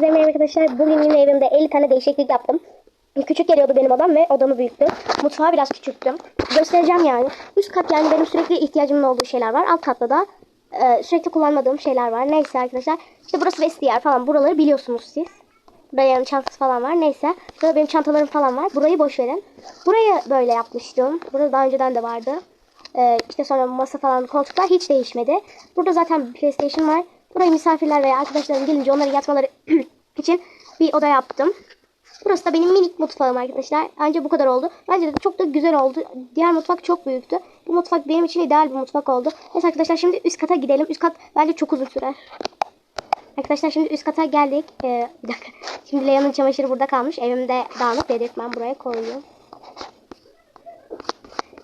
Merhaba arkadaşlar. Bugün yine evimde 50 tane değişiklik yaptım. Küçük geliyordu benim odam ve odamı büyüttüm. Mutfağı biraz küçülttüm. Göstereceğim yani. Üst kat yani benim sürekli ihtiyacımın olduğu şeyler var. Alt katta da e, sürekli kullanmadığım şeyler var. Neyse arkadaşlar. İşte burası vestiyer falan. Buraları biliyorsunuz siz. Dayanın çantası falan var. Neyse. Burada benim çantalarım falan var. Burayı boş verin. Burayı böyle yapmıştım. Burada daha önceden de vardı. Ee, işte sonra masa falan koltuklar hiç değişmedi. Burada zaten PlayStation var. Burayı misafirler veya arkadaşlarım gelince onları yatmaları için bir oda yaptım. Burası da benim minik mutfağım arkadaşlar. Ancak bu kadar oldu. Bence de çok da güzel oldu. Diğer mutfak çok büyüktü. Bu mutfak benim için ideal bir mutfak oldu. Neyse arkadaşlar şimdi üst kata gidelim. Üst kat bence çok uzun sürer. Arkadaşlar şimdi üst kata geldik. Ee, bir dakika. Şimdi Leon'un çamaşırı burada kalmış. Evimde dağınık dedirtmem buraya koyuyorum.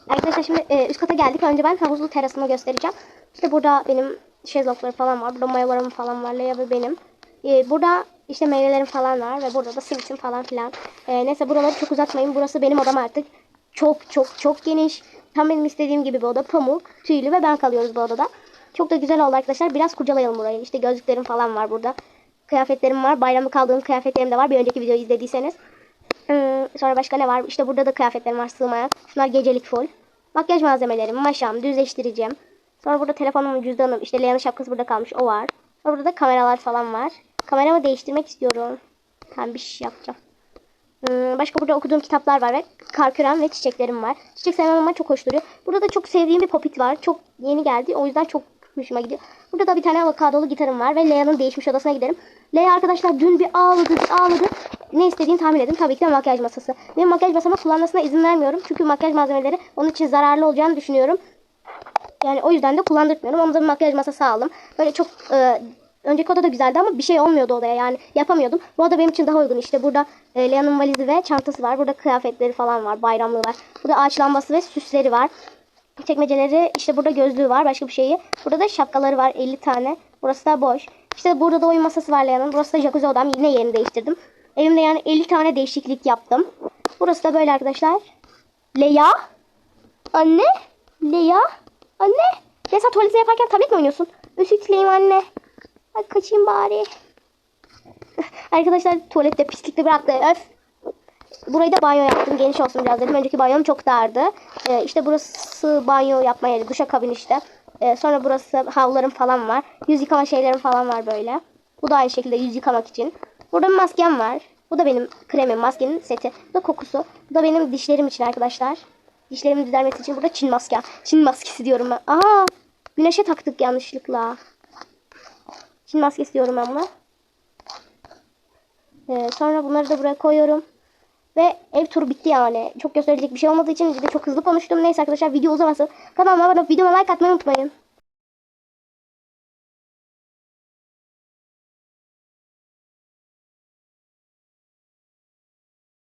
Arkadaşlar şimdi e, üst kata geldik. Önce ben havuzlu terasımı göstereceğim. İşte burada benim şezlongları falan var. Burada mayolarım falan var. Lea ve benim. E, burada işte meyvelerim falan var. Ve burada da simitim falan filan. E, neyse buraları çok uzatmayın. Burası benim odam artık. Çok çok çok geniş. Tam benim istediğim gibi bir oda. Pamuk, tüylü ve ben kalıyoruz bu odada. Çok da güzel oldu arkadaşlar. Biraz kurcalayalım burayı. İşte gözlüklerim falan var burada. Kıyafetlerim var. Bayramda kaldığım kıyafetlerim de var. Bir önceki videoyu izlediyseniz. Hmm, sonra başka ne var? İşte burada da kıyafetlerim var sığmayan. Şunlar gecelik full. Makyaj malzemelerim, maşam, düzleştireceğim. Sonra burada telefonum, cüzdanım, işte Lea'nın şapkası burada kalmış. O var. Sonra burada da kameralar falan var. Kameramı değiştirmek istiyorum. Tamam bir şey yapacağım. Hmm, başka burada okuduğum kitaplar var ve karküren ve çiçeklerim var. Çiçek sevmem ama çok hoş duruyor. Burada da çok sevdiğim bir popit var. Çok yeni geldi. O yüzden çok hoşuma gidiyor. Burada da bir tane avokadolu gitarım var ve Lea'nın değişmiş odasına giderim. Lea arkadaşlar dün bir ağladı, bir ağladı. Ne istediğini tahmin edin. Tabii ki de makyaj masası. Benim makyaj masama kullanmasına izin vermiyorum. Çünkü makyaj malzemeleri onun için zararlı olacağını düşünüyorum. Yani o yüzden de kullandırmıyorum. Da bir makyaj masası aldım. Böyle çok e, önceki oda da güzeldi ama bir şey olmuyordu odaya yani yapamıyordum. Bu oda benim için daha uygun. İşte burada e, Lea'nın valizi ve çantası var. Burada kıyafetleri falan var. Bayramlığı var. Burada ağaç lambası ve süsleri var. Çekmeceleri işte burada gözlüğü var. Başka bir şeyi. Burada da şapkaları var 50 tane. Burası da boş. İşte burada da oyun masası var Lea'nın. Burası da jacuzzi odam. Yine yerini değiştirdim. Evimde yani 50 tane değişiklik yaptım. Burası da böyle arkadaşlar. Lea. Anne. Lea. Anne. Ya sen tuvalete yaparken tablet mi oynuyorsun? Özür anne. Hadi kaçayım bari. arkadaşlar tuvalette pislikle bıraktı. Öf. Burayı da banyo yaptım. Geniş olsun biraz dedim. Önceki banyom çok dardı. Ee, işte burası banyo yapma yeri. Duşa kabin işte. Ee, sonra burası havlarım falan var. Yüz yıkama şeylerim falan var böyle. Bu da aynı şekilde yüz yıkamak için. Burada bir maskem var. Bu da benim kremim, maskenin seti. Bu da kokusu. Bu da benim dişlerim için arkadaşlar. Dişlerimi düzelmesi için burada Çin maske. Çin maskesi diyorum ben. Aha! Güneşe taktık yanlışlıkla. Çin maskesi diyorum ben buna. Ee, sonra bunları da buraya koyuyorum. Ve ev turu bitti yani. Çok gösterecek bir şey olmadığı için de çok hızlı konuştum. Neyse arkadaşlar video uzamasın. Kanalıma abone olup videoma like atmayı unutmayın.